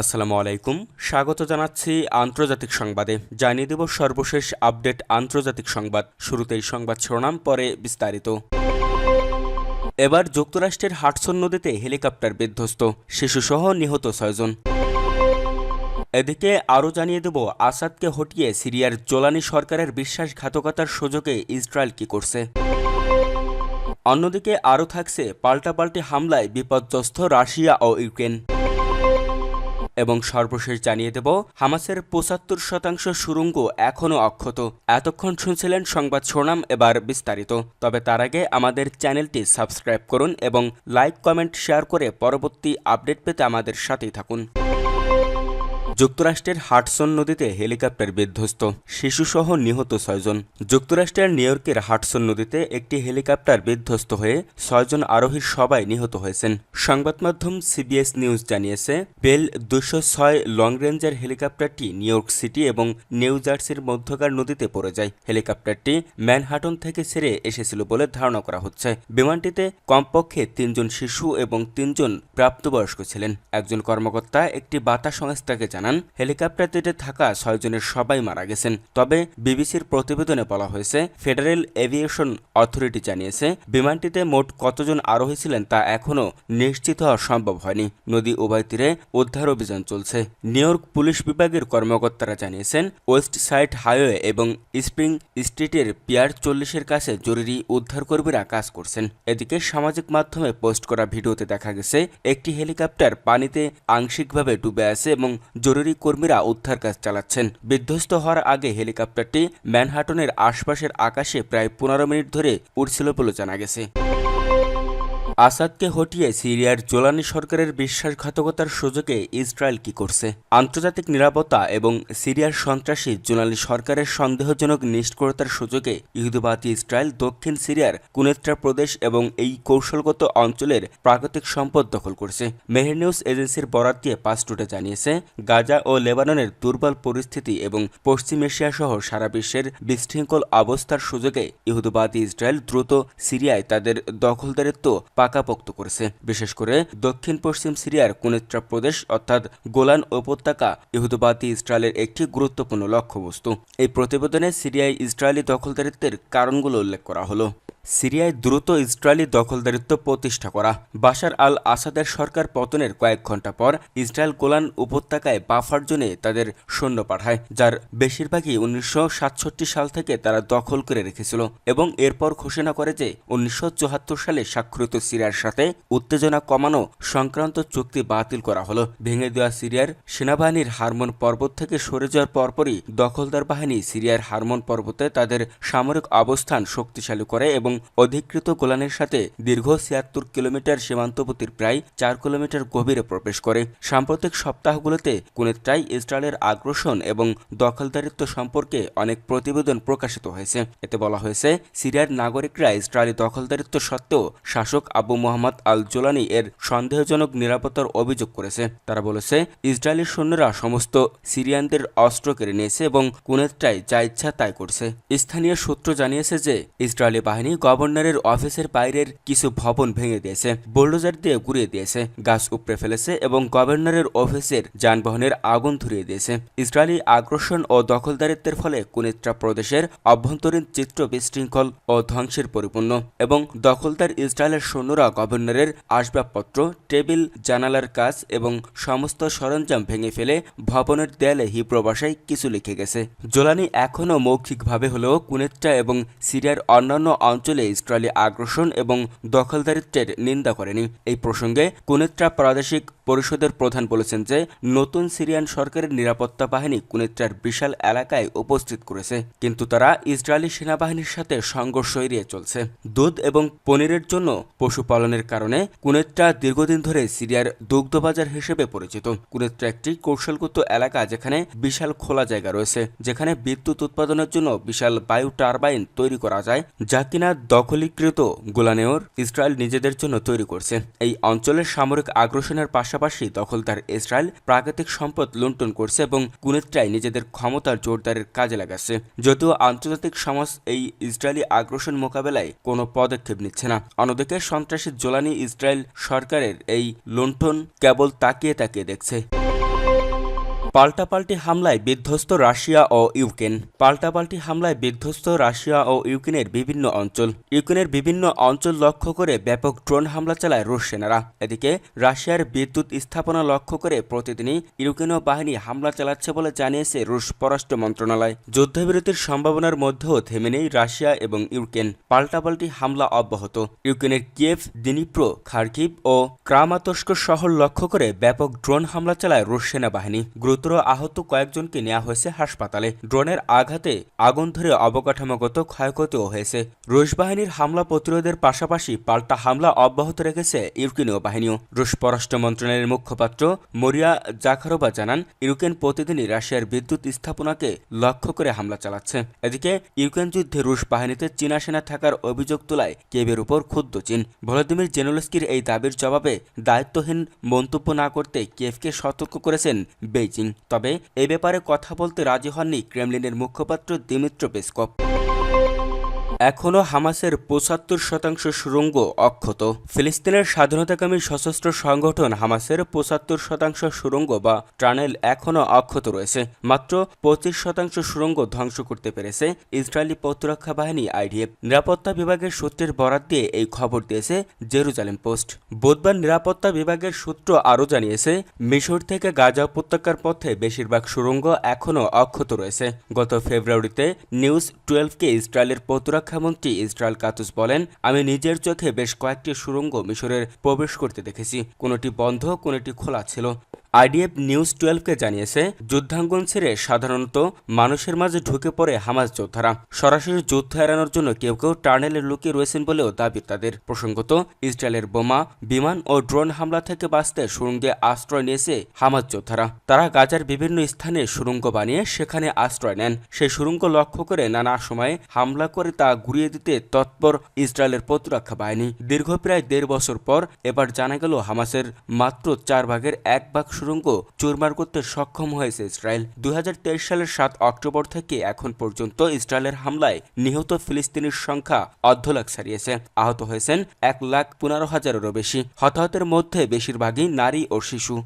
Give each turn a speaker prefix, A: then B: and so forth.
A: আসসালামু আলাইকুম। স্বাগত জানাচ্ছি আন্তর্জাতিক সংবাদে। জানিয়ে দেব সর্বশেষ আপডেট আন্তর্জাতিক সংবাদ। শুরুতেই সংবাদ শিরোনাম, পরে বিস্তারিত। এবার যুক্তরাষ্ট্রের হাটসন নদীতে হেলিকপ্টার বিধ্বস্ত। শিশুসহ নিহত ছয়জন। এদিকে আরও জানিয়ে দেব, আসাদকে হটিয়ে সিরিয়ার জোলানি সরকারের বিশ্বাসঘাতকতার সুযোগে ইসরায়েল কি করছে। অন্যদিকে আরও থাকছে পাল্টাপাল্টি হামলায় বিপর্যস্ত রাশিয়া ও ইউক্রেন। এবং সর্বশেষ জানিয়ে দেব, হামাসের পঁচাত্তর শতাংশ সুরঙ্গ এখনও অক্ষত। এতক্ষণ শুনছিলেন সংবাদ শোনাম এবার বিস্তারিত। তবে তার আগে আমাদের চ্যানেলটি সাবস্ক্রাইব করুন এবং লাইক, কমেন্ট, শেয়ার করে পরবর্তী আপডেট পেতে আমাদের সাথেই থাকুন। যুক্তরাষ্ট্রের হাটসন নদীতে হেলিকপ্টার বিধ্বস্ত। শিশুসহ নিহত ছয়জন। যুক্তরাষ্ট্রের নিউ ইয়র্কের হাটসন নদীতে একটি হেলিকপ্টার বিধ্বস্ত হয়ে ছয়জন আরোহীর সবাই নিহত হয়েছেন। সংবাদ মাধ্যম সিবিএস নিউজ জানিয়েছে, বেল দুশো ছয় লং রেঞ্জের হেলিকপ্টারটি নিউ ইয়র্ক সিটি এবং নিউ জার্সির মধ্যকার নদীতে পড়ে যায়। হেলিকপ্টারটি ম্যানহাটন থেকে ছেড়ে এসেছিল বলে ধারণা করা হচ্ছে। বিমানটিতে কমপক্ষে তিনজন শিশু এবং তিনজন প্রাপ্তবয়স্ক ছিলেন। একজন কর্মকর্তা একটি বার্তা সংস্থাকে জানান হেলিকপ্টারটিতে থাকা ছয়জনের সবাই মারা গেছেন। তবে বিবিসির প্রতিবেদনে বলা হয়েছে, ফেডারেল এভিয়েশন অথরিটি জানিয়েছে, বিমানটিতে মোট কতজন আরোহী ছিলেন তা এখনও নিশ্চিত হওয়া সম্ভব হয়নি। নদী উভয় তীরে উদ্ধার অভিযান চলছে। নিউ ইয়র্ক পুলিশ বিভাগের কর্মকর্তারা জানিয়েছেন, ওয়েস্ট সাইড হাইওয়ে এবং স্প্রিং স্ট্রিটের পিয়ার চল্লিশের কাছে জরুরি উদ্ধারকর্মীরা কাজ করছেন। এদিকে সামাজিক মাধ্যমে পোস্ট করা ভিডিওতে দেখা গেছে, একটি হেলিকপ্টার পানিতে আংশিকভাবে ডুবে আছে এবং জরুরি কর্মীরা উদ্ধার কাজ চালাচ্ছেন। বিধ্বস্ত হওয়ার আগে হেলিকপ্টারটি ম্যানহাটনের আশপাশের আকাশে প্রায় পনেরো মিনিট ধরে উঠছিল বলে জানা গেছে। আসাদকে হটিয়ে সিরিয়ার জোলানি সরকারের বিশ্বাসঘাতকতার সুযোগে ইসরায়েল কি করছে? আন্তর্জাতিক নিরাপত্তা এবং সিরিয়ার সন্ত্রাসী জোলানি সরকারের সন্দেহজনক নিষ্ক্রিয়তার সুযোগে ইহুদিবাদী ইসরায়েল দক্ষিণ সিরিয়ার কুনেত্রা প্রদেশ এবং এই কৌশলগত অঞ্চলের প্রাকৃতিক সম্পদ দখল করছে। মেহের নিউজ এজেন্সির বরাত দিয়ে পাসটুটে জানিয়েছে, গাজা ও লেবাননের দুর্বল পরিস্থিতি এবং পশ্চিম এশিয়া সহ সারা বিশ্বের বিশৃঙ্খল অবস্থার সুযোগে ইহুদিবাদী ইসরায়েল দ্রুত সিরিয়ায় তাদের দখলদারিত্ব পাকাপোক্ত করেছে। বিশেষ করে দক্ষিণ পশ্চিম সিরিয়ার কুনেত্রা প্রদেশ, অর্থাৎ গোলান উপত্যকা, ইহুদবাদী ইসরায়েলের একটি গুরুত্বপূর্ণ লক্ষ্যবস্তু। এই প্রতিবেদনে সিরিয়ায় ইসরায়েলি দখলদারিত্বের কারণগুলো উল্লেখ করা হলো। সিরিয়ায় দ্রুত ইসরায়েলি দখলদারিত্ব প্রতিষ্ঠা করা। বাশার আল আসাদের সরকার পতনের কয়েক ঘণ্টা পর ইসরায়েল গোলান উপত্যকায় বাফার জোনে তাদের সৈন্য পাঠায়, যার বেশিরভাগই উনিশশো সাতষট্টি সাল থেকে তারা দখল করে রেখেছিল এবং এরপর ঘোষণা করে যে উনিশশো চুয়াত্তর সালে স্বাক্ষরিত সিরিয়ার সাথে উত্তেজনা কমানো সংক্রান্ত চুক্তি বাতিল করা হলো। ভেঙে দেওয়া সিরিয়ার সেনাবাহিনীর হারমোন পর্বত থেকে সরে যাওয়ার পরপরই দখলদার বাহিনী সিরিয়ার হারমোন পর্বতে তাদের সামরিক অবস্থান শক্তিশালী করে এবং অধিকৃত গোলানের সাথে দীর্ঘ ছিয়াত্তর কিলোমিটার সীমান্তবর্তীর প্রায় চার কিলোমিটার গভীরে প্রবেশ করে। সাম্প্রতিক সপ্তাহগুলোতে কুনেত্রাই ইসরায়েলের আগ্রাসন এবং দখলদারিত্ব সম্পর্কে অনেক প্রতিবেদন প্রকাশিত হয়েছে। এতে বলা হয়েছে, সিরিয়ার নাগরিকরা ইসরায়েলি দখলদারিত্ব সত্ত্বেও শাসক আবু মোহাম্মদ আল জোলানি এর সন্দেহজনক নিরাপত্তার অভিযোগ করেছে। তারা বলেছে, ইসরায়েলি সৈন্যরা সমস্ত সিরিয়ানদের অস্ত্র কেড়ে নিয়েছে এবং কুনেত্রায় যা ইচ্ছা তাই করছে। স্থানীয় সূত্র জানিয়েছে যে, ইসরায়েলি বাহিনী গভর্নরের অফিসের বাইরের কিছু ভবন ভেঙে দিয়েছে, বোল্ডোজার দিয়ে ঘুরিয়ে দিয়েছে, গাছ উপড়ে ফেলেছে এবং গভর্নরের অফিসের যানবাহনের আগুন ধরিয়ে দিয়েছে। ইসরায়েলি আগ্রাসন ও দখলদারিত্বের ফলে কুনেত্রা প্রদেশের অভ্যন্তরীণ চিত্র বিশৃঙ্খল ও ধ্বংসের পরিপূর্ণ এবং দখলদার ইসরায়েলের সৈন্যরা গভর্নরের আসবাবপত্র, টেবিল, জানালার কাজ এবং সমস্ত সরঞ্জাম ভেঙে ফেলে ভবনের দেয়ালে হিব্রো ভাষায় কিছু লিখে গেছে। জোলানি এখনও মৌখিকভাবে হলেও কুনেত্রা এবং সিরিয়ার অন্যান্য অঞ্চলে ইসরায়েলি আগ্রাসন এবং দখলদারিত্বের নিন্দা করেনি। এই প্রসঙ্গে কুনেত্রা প্রাদেশিক পরিষদের প্রধান বলেছেন যে, নতুন সিরিয়ান সরকারের নিরাপত্তা বাহিনী কুনেত্রার বিশাল এলাকায় উপস্থিত করেছে। কিন্তু তারা ইসরায়েলি সেনাবাহিনীর সাথে সংঘর্ষ এড়িয়ে চলছে। দুধ এবং পনিরের জন্য পশুপালনের কারণে কুনেত্রা দীর্ঘদিন ধরে সিরিয়ার দুগ্ধবাজার হিসেবে পরিচিত। কুনেত্রা একটি কৌশলগত এলাকা যেখানে বিশাল খোলা জায়গা রয়েছে, যেখানে বিদ্যুৎ উৎপাদনের জন্য বিশাল বায়ু টারবাইন তৈরি করা যায়, যা কিনা দখলীকৃত গোলানেওর ইসরায়েল নিজেদের জন্য তৈরি করছে। এই অঞ্চলের সামরিক আগ্রাসনের পাশাপাশি দখলদার ইসরায়েল প্রাকৃতিক সম্পদ লুণ্ঠন করছে এবং কুনেত্রায় নিজেদের ক্ষমতার জোরদারের কাজে লাগাচ্ছে। যদিও আন্তর্জাতিক সমাজ এই ইসরায়েলি আগ্রাসন মোকাবেলায় কোনো পদক্ষেপ নিচ্ছে না। অন্যদিকে সন্ত্রাসী জোলানি ইসরায়েল সরকারের এই লুণ্ঠন কেবল তাকিয়ে তাকিয়ে দেখছে। পাল্টাপাল্টি হামলায় বিধ্বস্ত রাশিয়া ও ইউক্রেন। পাল্টাপাল্টি হামলায় বিধ্বস্ত রাশিয়া ও ইউক্রেনের বিভিন্ন অঞ্চল। ইউক্রেনের বিভিন্ন অঞ্চল লক্ষ্য করে ব্যাপক ড্রোন হামলা চালায় রুশ সেনারা। এদিকে, রাশিয়ার বিদ্যুৎ স্থাপনা লক্ষ্য করে প্রতিদিনই ইউক্রেনীয় বাহিনী হামলা চালাচ্ছে বলে জানিয়েছে রুশ পররাষ্ট্র মন্ত্রণালয়। যুদ্ধবিরতির সম্ভাবনার মধ্যেও থেমে নেই রাশিয়া এবং ইউক্রেন। পাল্টাপাল্টি হামলা অব্যাহত। ইউক্রেনের কিয়েভ, দিনিপ্রো, খার্কিভ ও ক্রামাতস্ক শহর লক্ষ্য করে ব্যাপক ড্রোন হামলা চালায় রুশ সেনাবাহিনী। গুরুতর আহত কয়েকজনকে নেওয়া হয়েছে হাসপাতালে। ড্রোনের আঘাতে আগুন ধরে অবকাঠামোগত ক্ষয়ক্ষতিও হয়েছে। রুশ বাহিনীর হামলা প্রতিরোধের পাশাপাশি পাল্টা হামলা অব্যাহত রেখেছে ইউক্রেনীয় বাহিনীও। রুশ পররাষ্ট্র মন্ত্রণালয়ের মুখপাত্র মরিয়া জাখারোবা জানান, ইউক্রেন প্রতিদিনই রাশিয়ার বিদ্যুৎ স্থাপনাকে লক্ষ্য করে হামলা চালাচ্ছে। এদিকে, ইউক্রেন যুদ্ধে রুশ বাহিনীতে চীনা সেনা থাকার অভিযোগ তোলায় কেবের উপর ক্ষুব্ধ চীন। ভলোদিমির জেনোলস্কির এই দাবির জবাবে দায়িত্বহীন মন্তব্য না করতে কিয়েভকে সতর্ক করেছেন বেইজিং। তবে এ ব্যাপারে কথা বলতে রাজি হননি ক্রেমলিনের মুখপাত্র দিমিত্র পেসকপ। এখনও হামাসের পঁচাত্তর শতাংশ সুড়ঙ্গ অক্ষত। ফিলিস্তিনের স্বাধীনতাকামী সশস্ত্র সংগঠন হামাসের পঁচাত্তর শতাংশ সুড়ঙ্গ বা টানেল এখনও অক্ষত রয়েছে। মাত্র পঁচিশ শতাংশ সুড়ঙ্গ ধ্বংস করতে পেরেছে ইসরায়েলি প্রতিরক্ষা বাহিনী আইডিএফ। নিরাপত্তা বিভাগের সূত্রের বরাত দিয়ে এই খবর দিয়েছে জেরুজালেম পোস্ট। বুধবার নিরাপত্তা বিভাগের সূত্র আরও জানিয়েছে, মিশর থেকে গাজা উপত্যকার পথে বেশিরভাগ সুরঙ্গ এখনও অক্ষত রয়েছে। গত ফেব্রুয়ারিতে নিউজ টুয়েলভকে ইসরায়েলের প্রতিরক্ষামন্ত্রী ইসরায়েল কাতুস বলেন, আমি নিজের চোখে বেশ কয়েকটি সুরঙ্গ মিশরের প্রবেশ করতে দেখেছি। কোনোটি বন্ধ, কোনোটি খোলা ছিল। আইডিএফ নিউজ টুয়েলভকে জানিয়েছে, যুদ্ধাঙ্গন ছেড়ে সাধারণত মানুষের মাঝে ঢুকে পড়ে হামাস যোদ্ধারা। সরাসরি যুদ্ধ এড়ানোর জন্য কেউ কেউ টার্নেলে লুকিয়ে রয়েছেন বলেও দাবি তাদের। প্রসঙ্গত, ইসরায়েলের বোমা, বিমান ও ড্রোন হামলা থেকে বাঁচতে সুড়ঙ্গে আশ্রয় নিয়েছে হামাস যোদ্ধারা। তারা গাজার বিভিন্ন স্থানে সুড়ঙ্গ বানিয়ে সেখানে আশ্রয় নেন। সেই সুড়ঙ্গ লক্ষ্য করে নানা সময়ে হামলা করে তা ঘুরিয়ে দিতে তৎপর ইসরায়েলের প্রতিরক্ষা বাহিনী। দীর্ঘ প্রায় দেড় বছর পর এবার জানা গেল, হামাসের মাত্র চার ভাগের এক ভাগ সুড়ঙ্গ চুরমার করতে সক্ষম হয়েছে ইসরায়েল। দুই হাজার তেইশ সালের সাত অক্টোবর থেকে এখন পর্যন্ত ইসরায়েলের হামলায় নিহত ফিলিস্তিনির সংখ্যা অর্ধ লাখ ছাড়িয়েছে। আহত হয়েছেন এক লাখ পনেরো হাজারেরও বেশি। হতাহতের মধ্যে বেশিরভাগই নারী ও শিশু।